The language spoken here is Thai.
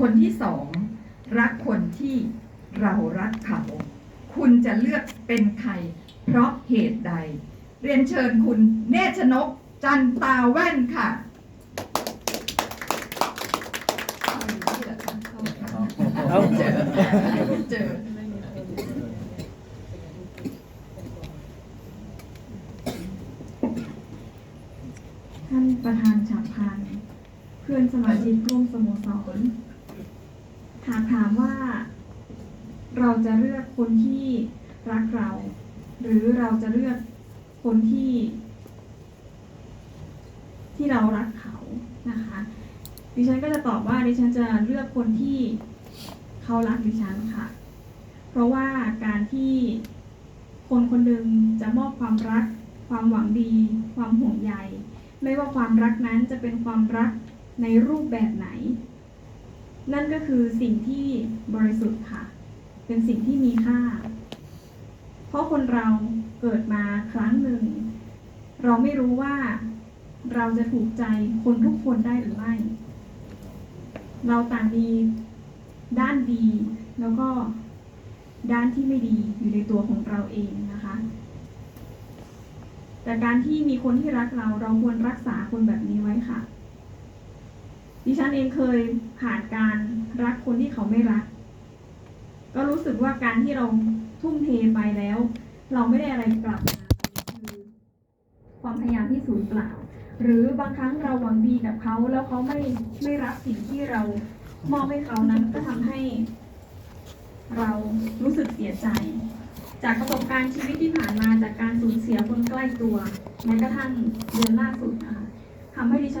คนที่สองรักคนที่เรารักเขา คุณจะเลือกเป็นใคร เพราะเหตุใด เรียนเชิญคุณเนชนก จันตาแว่นค่ะ เอาเจอเจอท่านประธานฉับพันเพื่อนสมาชิกร่วมสโมสร หากถามว่าเราจะเลือกคนที่รักเรา หรือเราจะเลือกคนที่ ที่เรารักเขานะคะดิฉันก็จะตอบว่าดิฉันจะเลือกคนที่เขารักดิฉันค่ะ เพราะว่าการที่คนคนหนึ่งจะมอบความรัก ความหวังดี ความห่วงใย ไม่ว่าความรักนั้นจะเป็นความรักในรูปแบบไหน นั่นก็คือสิ่งที่บริสุทธิ์ค่ะ เป็นสิ่งที่มีค่า เพราะคนเราเกิดมาครั้งหนึ่ง เราไม่รู้ว่าเราจะถูกใจคนทุกคนได้หรือไม่ เราต่างมีด้านดีแล้วก็ด้านที่ไม่ดีอยู่ในตัวของเราเองนะคะ แต่การที่มีคนที่รักเราเราควรรักษาคนแบบนี้ไว้ค่ะ ดิฉันเองเคยผ่านการรักคนที่เขาไม่รัก ก็รู้สึกว่าการที่เราทุ่มเทไปแล้ว เราไม่ได้อะไรกลับมาคือความพยายามที่สูญเปล่า หรือบางครั้งเราหวังดีกับเขาแล้วเขาไม่ไม่รับสิ่งที่เรามอบให้เขานั้นก็ทำให้ เรารู้สึกเสียใจ จากประสบการณ์ชีวิตที่ผ่านมาจากการสูญเสียคนใกล้ตัวแม้กระทั่งเดือนล่าสุดนะคะทำให้ดิฉัน